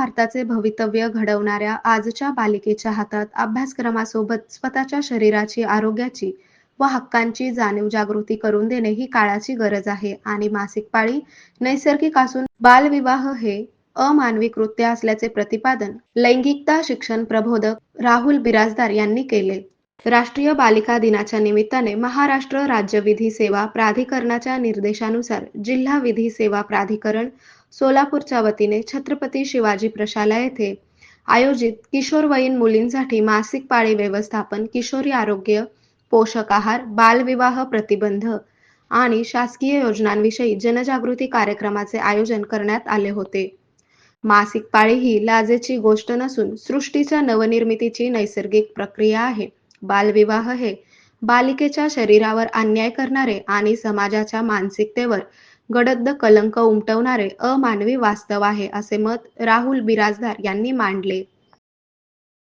भारताचे भवितव्य घडवणाऱ्या आजच्या बालिकेच्या हातात अभ्यासक्रमासोबत स्वतःच्या शरीराची आरोग्याची व हक्कांची जाणीव जागृती करून देणे ही काळाची गरज आहे. आणि मासिक पाळी नैसर्गिक असून बालविवाह हे अमानवी कृत्य असल्याचे प्रतिपादन लैंगिकता शिक्षण प्रबोधक राहुल बिराजदार यांनी केले. राष्ट्रीय बालिका दिनाच्या निमित्ताने महाराष्ट्र राज्य विधी सेवा प्राधिकरणाच्या निर्देशानुसार जिल्हा विधी सेवा प्राधिकरण सोलापूरच्या वतीने छत्रपती शिवाजी प्रशाला येथे आयोजित किशोरवयीन मुलींसाठी मासिक पाळी व्यवस्थापन किशोरी आरोग्य पोषक आहार बालविवाह प्रतिबंध आणि शासकीय योजनांविषयी जनजागृती कार्यक्रमाचे आयोजन करण्यात आले होते. मासिक पाळी ही लाजेची गोष्ट नसून सृष्टीच्या नवनिर्मितीची नैसर्गिक प्रक्रिया आहे. बालविवाह हे बालिकेच्या शरीरावर अन्याय करणारे आणि समाजाच्या मानसिकतेवर गडद कलंक उमटवणारे अमानवी वास्तव आहे असे मत राहुल बिराजदार यांनी मांडले.